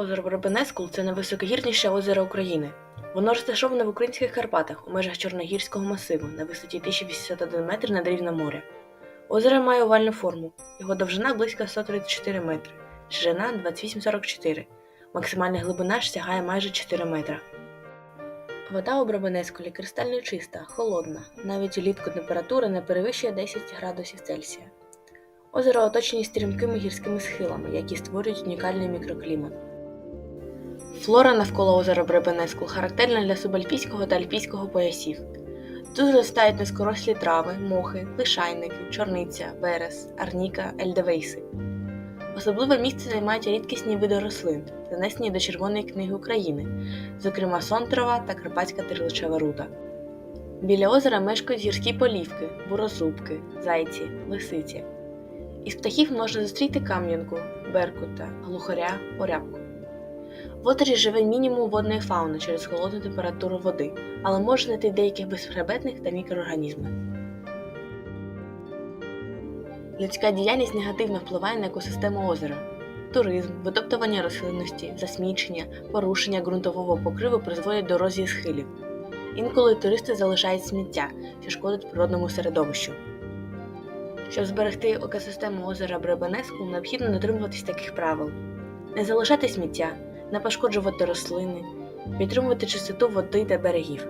Озеро Брабенескул це найвисокогірніше озеро України. Воно розташоване в українських Карпатах у межах Чорногірського масиву на висоті 1081 метр над рівнем моря. Озеро має овальну форму, його довжина близько 134 метри, ширина 2844, максимальна глибина сягає майже 4 метра. Вода у Брабенескулі кристально чиста, холодна, навіть улітку температура не перевищує 10 градусів Цельсія. Озеро оточені стрімкими гірськими схилами, які створюють унікальний мікроклімат. Флора навколо озера Бребенескул характерна для субальпійського та альпійського поясів. Тут зростають низкорослі трави, мохи, лишайники, чорниця, верес, арніка, ельдевейси. Особливе місце займають рідкісні види рослин, занесені до Червоної книги України, зокрема сонтрова та карпатська терличева рута. Біля озера мешкають гірські полівки, бурозубки, зайці, лисиці. Із птахів можна зустріти кам'янку, беркута, глухаря, орябку. В озері живе мінімум водної фауни через холодну температуру води, але можна знайти деяких безхребетних та мікроорганізмів. Людська діяльність негативно впливає на екосистему озера. Туризм, витоптування рослинності, засмічення, порушення ґрунтового покриву призводять до ерозії схилів. Інколи туристи залишають сміття, що шкодить природному середовищу. Щоб зберегти екосистему озера Бребенеску, необхідно дотримуватись таких правил: не залишати сміття, не пошкоджувати рослини, підтримувати чистоту води та берегів,